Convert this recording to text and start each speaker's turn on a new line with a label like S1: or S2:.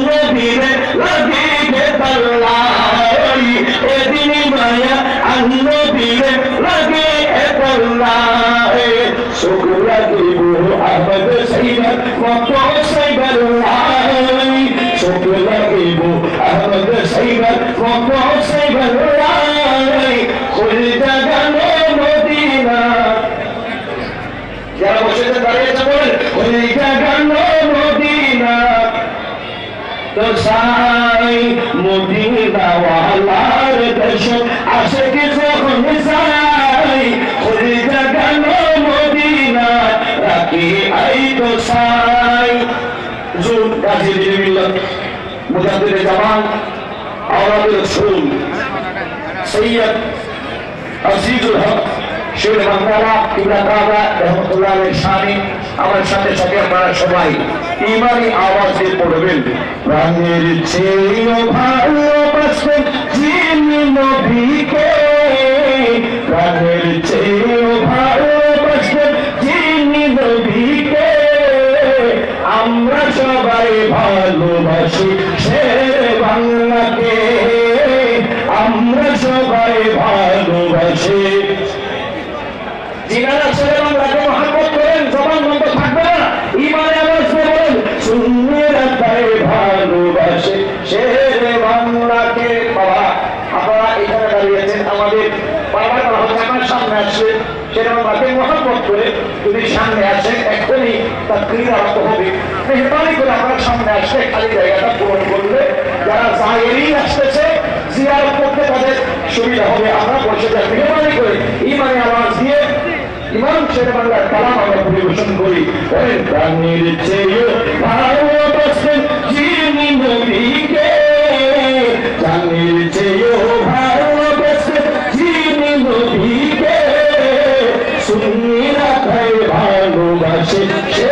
S1: লাগে গে পাল্লাই এদিন মায়া আন্নবীরে লাগে এ পাল্লাই তো সাই মদিনা ওয়ালার দেশ আসে কি যখন সাই ওই জাগানো মদিনা, রাখি আই তো সাই। জুন গাজী মিল্লাত মুজাদ্দিদ জামান আওলাদ রাসূল, সৈয়দ আজিজুল হক। শেখ বাংলা কিবলা কাবা রহমতুল্লাহ শানি আমার সাথে সাথে আপনারা সবাই ইমানি আওয়াজ দিয়ে পড়বেন। যিনি নবীকে। যিনি নবীকে। আমরা সবাই ভালোবাসি শের বাংলাকে। আমরা সবাই ভালোবাসি আসবে সেটা বাবাকে মহাব্বত করে যদি সামনে আসেন এখনই তার ক্রীড়া হবে। মেহরবানি করে আপনার সামনে আসলে খালি জায়গাটা পূরণ করলে। যারা জাহেরি আসতেছে জিয়ার করতে তাদের সুবিধা হবে। আমরা যাই মেহরবানি করে, ইমানে আওয়াজ দিয়ে ইমাম শের বাংলার কালাম আমরা পরিবেশন করি। ওই প্রাণীর চেয়ে সেই